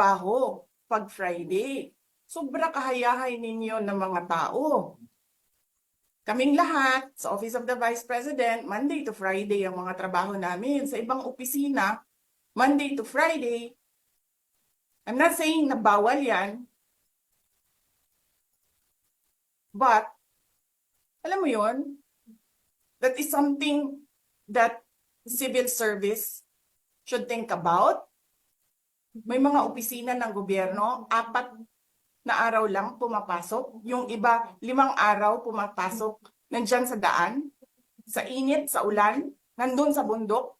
trabaho pag Friday. Sobra kahayahay ninyo ng mga tao. Kaming lahat sa Office of the Vice President, Monday to Friday ang mga trabaho namin. Sa ibang opisina, Monday to Friday. I'm not saying na bawal yan. But, alam mo yon that is something that civil service should think about. May mga opisina ng gobyerno, apat na araw lang pumapasok. Yung iba, limang araw pumapasok. Nandyan sa daan, sa init, sa ulan, nandun sa bundok,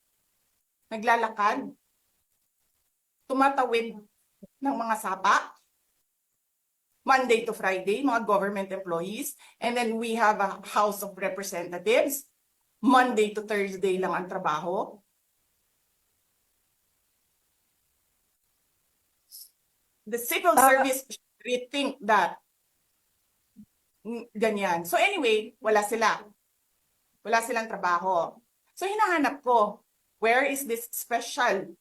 naglalakad, tumatawid ng mga sapa, Monday to Friday, mga government employees. And then we have a House of Representatives. Monday to Thursday lang ang trabaho. The civil Ah. service should rethink that. Ganyan. So anyway, wala sila. Wala silang trabaho. So hinahanap ko, where is this special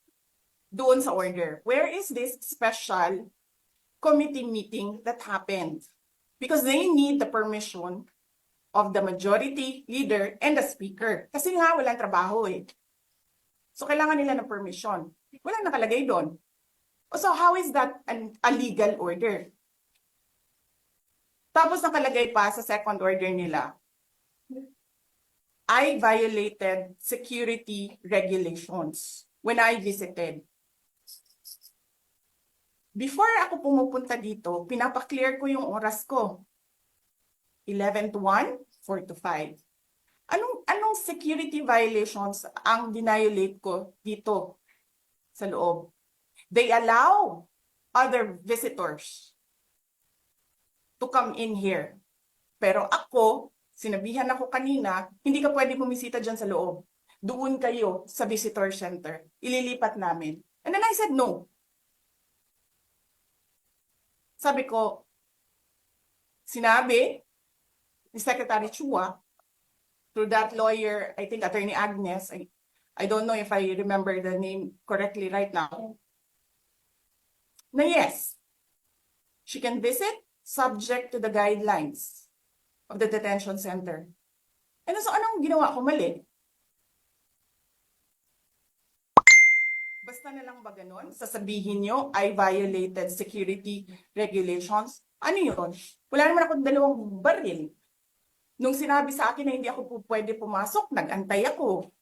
doon sa order? Where is this special committee meeting that happened? Because they need the permission of the majority leader and the speaker. Kasi nga walang trabaho eh. So kailangan nila ng permission. Walang nakalagay doon. So how is that an, a legal order? Tapos nakalagay pa sa second order nila, I violated security regulations when I visited. Before ako pumupunta dito, pinapaklear ko yung oras ko. 11 to 1, 4 to 5. Anong, anong security violations ang dinayolate ko dito sa loob? They allow other visitors to come in here. Pero ako, sinabihan ako kanina, hindi ka pwede bumisita dyan sa loob. Doon kayo sa visitor center. Ililipat namin. And then I said no. Sabi ko, sinabi ni Secretary Chua, through that lawyer, I think Attorney Agnes, I, I don't know if I remember the name correctly right now, na yes, she can visit subject to the guidelines of the detention center. And so anong ginawa ko mali? Basta na lang ba ganun? Sasabihin nyo, I violated security regulations. Ano yun? Wala naman akong dalawang baril. Nung sinabi sa akin na hindi ako po pwede pumasok, nag-antay ako.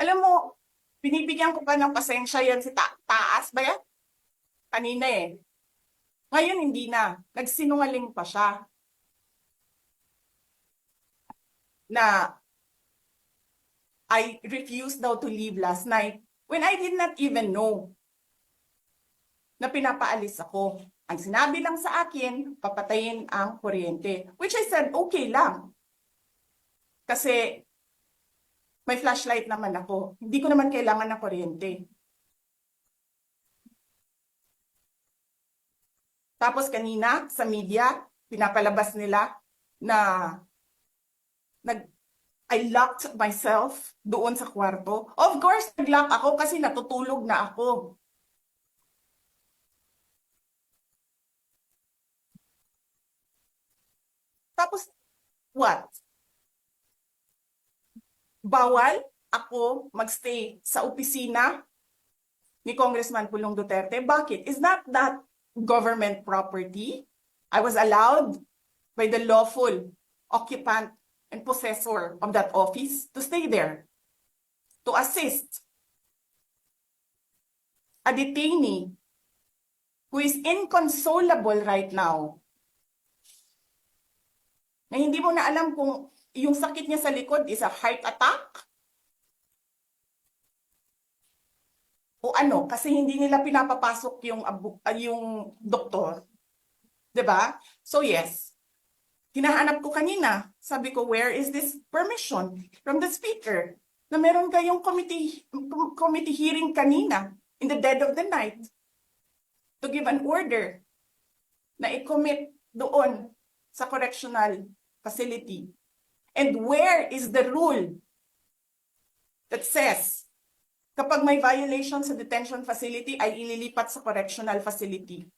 Alam mo, binibigyan ko pa ng pasensya yan si ta- taas ba yan? Kanina eh. Ngayon hindi na. Nagsinungaling pa siya. Na I refused daw to leave last night when I did not even know na pinapaalis ako. Ang sinabi lang sa akin, papatayin ang kuryente. Which I said, okay lang. Kasi may flashlight naman ako. Hindi ko naman kailangan ng kuryente. Tapos kanina sa media, pinapalabas nila na nag I locked myself doon sa kwarto. Of course, nag-lock ako kasi natutulog na ako. Tapos, what? Bawal ako magstay sa opisina ni Congressman Pulong Duterte. Bakit? Is not that government property? I was allowed by the lawful occupant and possessor of that office to stay there, to assist a detainee who is inconsolable right now, na hindi mo na alam kung yung sakit niya sa likod is a heart attack o ano, kasi hindi nila pinapapasok yung, ah, yung doktor. 'Di ba? So yes, hinahanap ko kanina. Sabi ko, where is this permission from the speaker? Na meron kayong committee, com- committee hearing kanina in the dead of the night to give an order na i-commit doon sa correctional facility. And where is the rule that says kapag may violation sa detention facility ay ililipat sa correctional facility.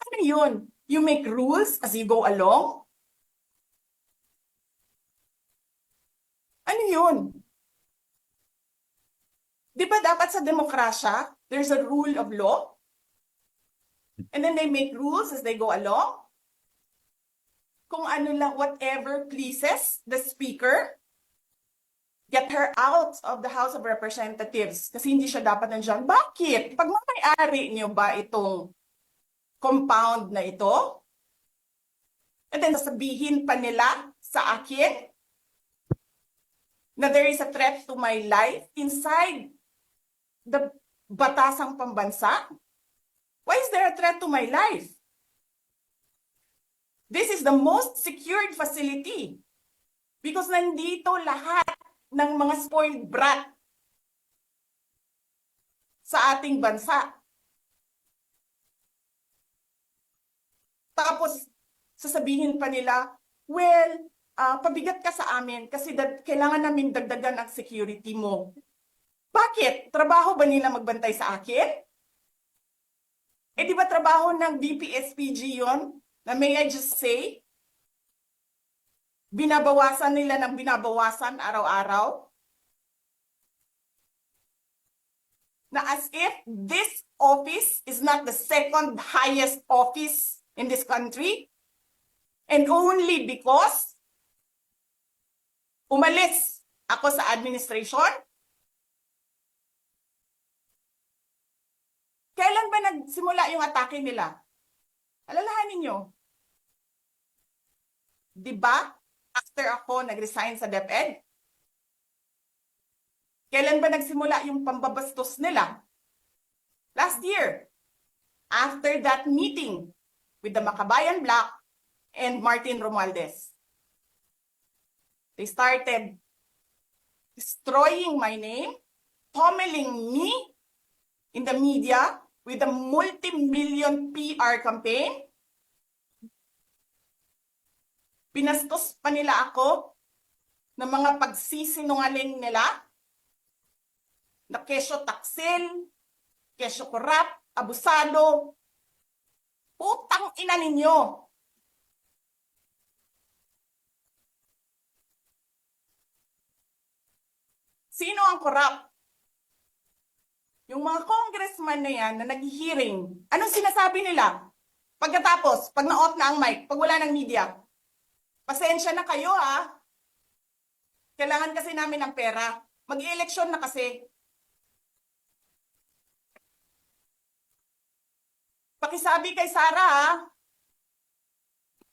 Ano yun? You make rules as you go along? Ano yun? Di ba dapat sa demokrasya, there's a rule of law? And then they make rules as they go along? Kung ano lang, whatever pleases the speaker, get her out of the House of Representatives kasi hindi siya dapat nandiyan. Bakit? Pag mamayari niyo ba itong compound na ito? And then sasabihin pa nila sa akin na there is a threat to my life inside the batasang pambansa? Why is there a threat to my life? This is the most secured facility because nandito lahat ng mga spoiled brat sa ating bansa. Tapos, sasabihin pa nila, well, ah, pabigat ka sa amin kasi dag- kailangan namin dagdagan ang security mo. Bakit? Trabaho ba nila magbantay sa akin? Eh di ba trabaho ng DPSPG yon? Na may I just say? Binabawasan nila ng binabawasan araw-araw? Na as if this office is not the second highest office in this country? And only because umalis ako sa administration? Kailan ba nagsimula yung atake nila? Alalahanin nyo. Di ba? After ako nag-resign sa DepEd? Kailan ba nagsimula yung pambabastos nila? Last year. After that meeting with the Makabayan Black and Martin Romualdez. They started destroying my name, pummeling me in the media with a multi-million PR campaign. Pinastos pa nila ako ng mga pagsisinungaling nila na kesyo taksil, kesyo korap, abusado. Putang ina ninyo! Sino ang korap? Yung mga congressman na yan na nag-hearing, anong sinasabi nila? Pagkatapos, pag na-off na ang mic, pag wala ng media, pasensya na kayo ha. Kailangan kasi namin ng pera. Mag-eleksyon na kasi. Pakisabi kay Sara ha.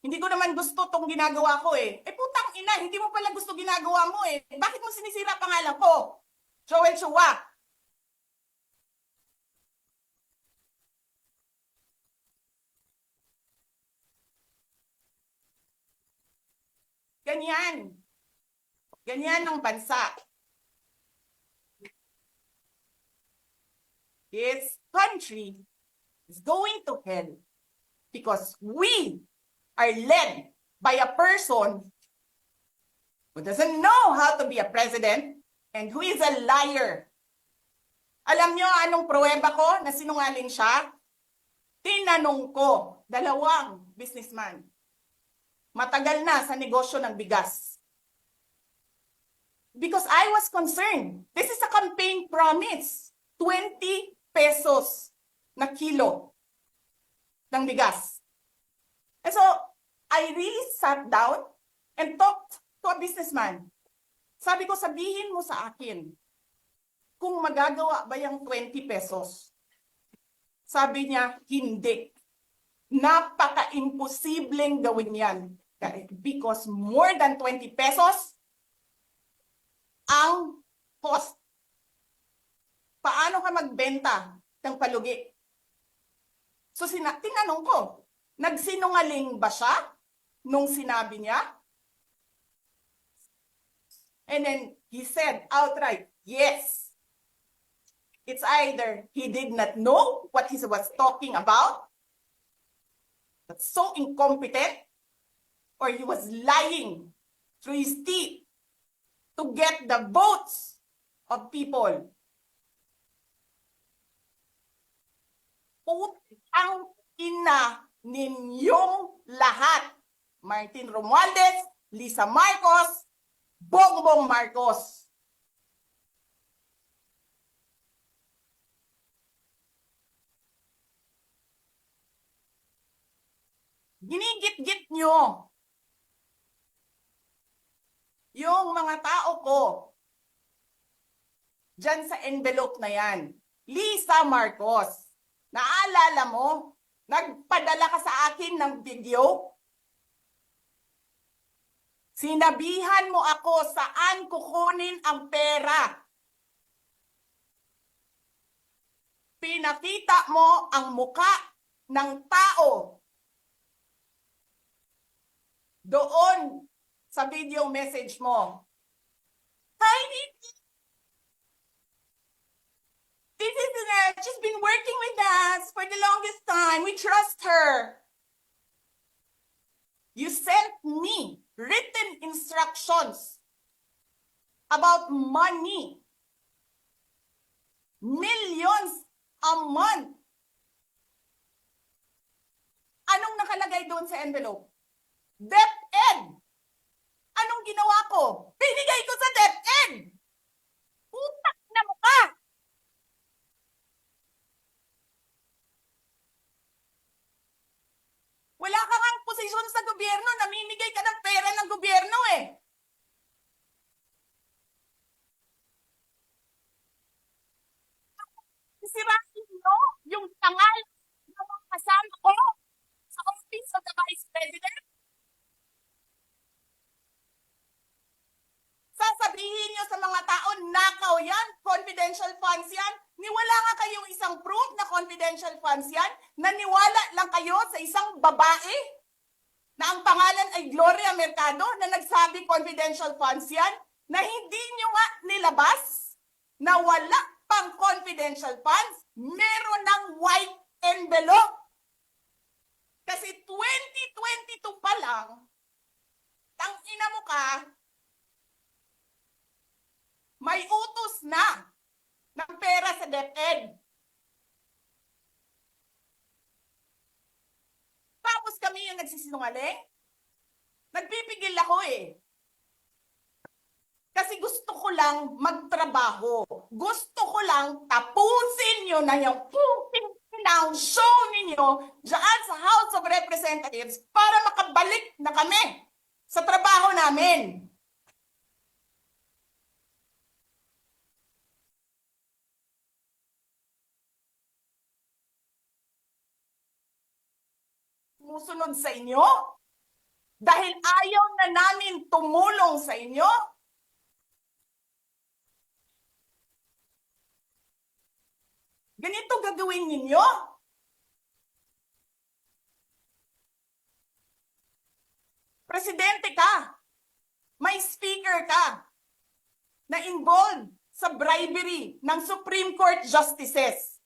Hindi ko naman gusto tong ginagawa ko eh. Eh putang ina, hindi mo pala gusto ginagawa mo eh. Bakit mo sinisira pangalan ko? Joel Chua. Ganyan. Ganyan ang bansa. This country is going to hell because we are led by a person who doesn't know how to be a president and who is a liar. Alam nyo anong pruweba ko na sinungaling siya? Tinanong ko, dalawang businessman. Matagal na sa negosyo ng bigas. Because I was concerned. This is a campaign promise. 20 pesos na kilo ng bigas. And so, I really sat down and talked to a businessman. Sabi ko, sabihin mo sa akin, kung magagawa ba yung 20 pesos? Sabi niya, hindi. Napaka-imposibleng gawin yan. Because more than 20 pesos ang cost. Paano ka magbenta ng palugi? So, sina- tinanong ko, nagsinungaling ba siya nung sinabi niya? And then he said outright, yes. It's either he did not know what he was talking about, that's so incompetent, or he was lying through his teeth to get the votes of people. Putang ina ninyong lahat. Martin Romualdez, Lisa Marcos, Bongbong Marcos. Ginigit-git nyo yung mga tao ko dyan sa envelope na yan. Lisa Marcos, naalala mo, nagpadala ka sa akin ng video? Sinabihan mo ako saan kukunin ang pera. Pinakita mo ang muka ng tao doon sa video message mo. Hi, Nikki. This is uh, she's been working with us for the longest time. We trust her. You sent me written instructions about money. Millions a month. Anong nakalagay doon sa envelope? DepEd. Anong ginawa ko? Binigay ko sa DepEd. Utak na mukha. Wala ka ngang posisyon sa gobyerno, namimigay ka ng pera ng gobyerno eh. Sirain mo yung tangal ng mga kasama ko sa Office of the Vice President. Sasabihin nyo sa mga tao, yan, confidential funds yan. Niwala nga kayong isang proof na confidential funds yan. Naniwala lang kayo sa isang babae na ang pangalan ay Gloria Mercado na nagsabi confidential funds yan, na hindi nyo nga nilabas na wala pang confidential funds, meron ng white envelope. Kasi 2022 pa lang, tang ina mo ka, may utos na ng pera sa DepEd. Tapos kami yung nagsisinungaling? Nagpipigil ako eh. Kasi gusto ko lang magtrabaho. Gusto ko lang tapusin nyo na yung puting ng show ninyo dyan sa House of Representatives para makabalik na kami sa trabaho namin. Sumusunod sa inyo? Dahil ayaw na namin tumulong sa inyo? Ganito gagawin ninyo? Presidente ka. May speaker ka na involved sa bribery ng Supreme Court justices.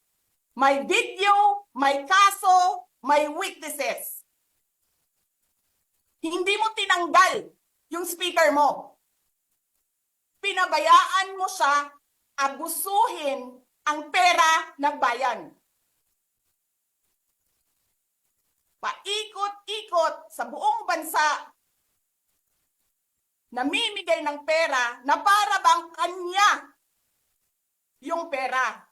May video, may kaso, may witnesses. Hindi mo tinanggal yung speaker mo. Pinabayaan mo siya abusuhin ang pera ng bayan. Paikot-ikot sa buong bansa namimigay ng pera na para bang kanya yung pera.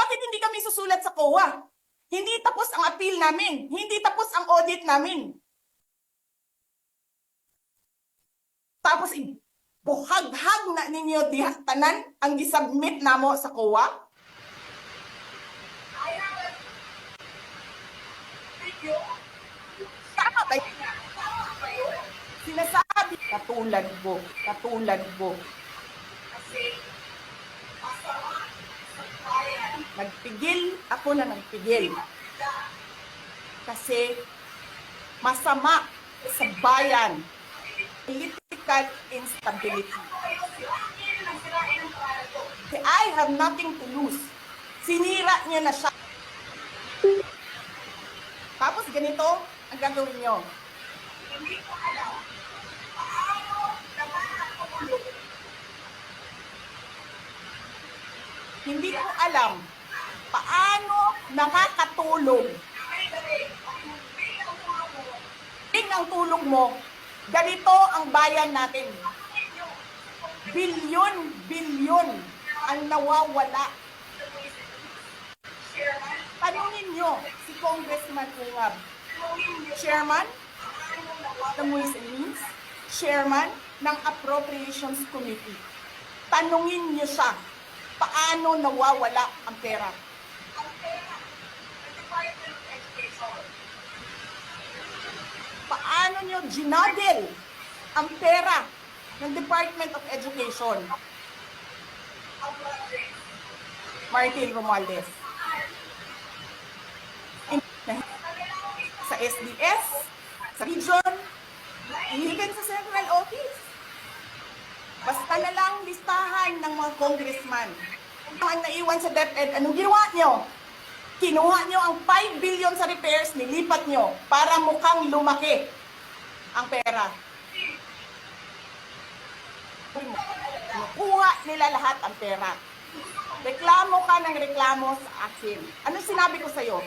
Bakit hindi kami susulat sa COA? Hindi tapos ang appeal namin. Hindi tapos ang audit namin. Tapos i- buhaghag na ninyo diha tanan ang gisubmit namo sa COA. Sinasabi, katulad ko, katulad ko. Nagpigil, ako na nagpigil. Kasi masama sa bayan political instability. I have nothing to lose. Sinira niya na siya. Tapos ganito ang gagawin niyo. Hindi ko alam paano nakakatulong. Big ang tulong mo. Ganito ang bayan natin. Bilyon, bilyon ang nawawala. Tanungin nyo si Congressman Ungab. Chairman ng Ways and Means, Chairman ng Appropriations Committee. Tanungin nyo siya, paano nawawala ang pera? Paano nyo ginadel ang pera ng Department of Education? Martin Romualdez. Sa SDS, sa region, even sa central office. Basta na lang listahan ng mga congressman. Ang naiwan sa DepEd, anong ginawa nyo? Kinuha nyo ang 5 billion sa repairs, nilipat nyo para mukhang lumaki ang pera. Kuha nila lahat ang pera. Reklamo ka ng reklamo sa akin. Ano sinabi ko sa'yo?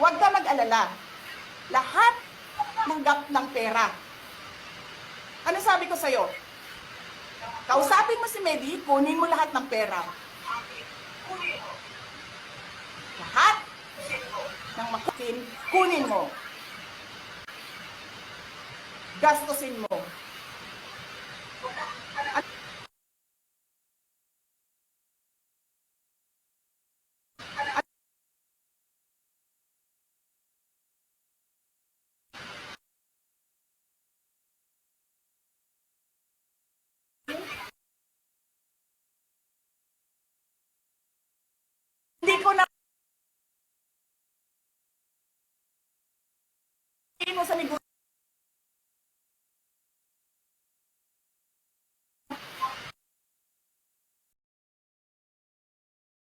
Huwag ka mag-alala. Lahat ng gap ng pera. Ano sabi ko sa'yo? Kausapin mo si Medi, kunin mo lahat ng pera. Lahat ng makukin, kunin mo. Gastusin mo. Hindi ko na mo sa negosyo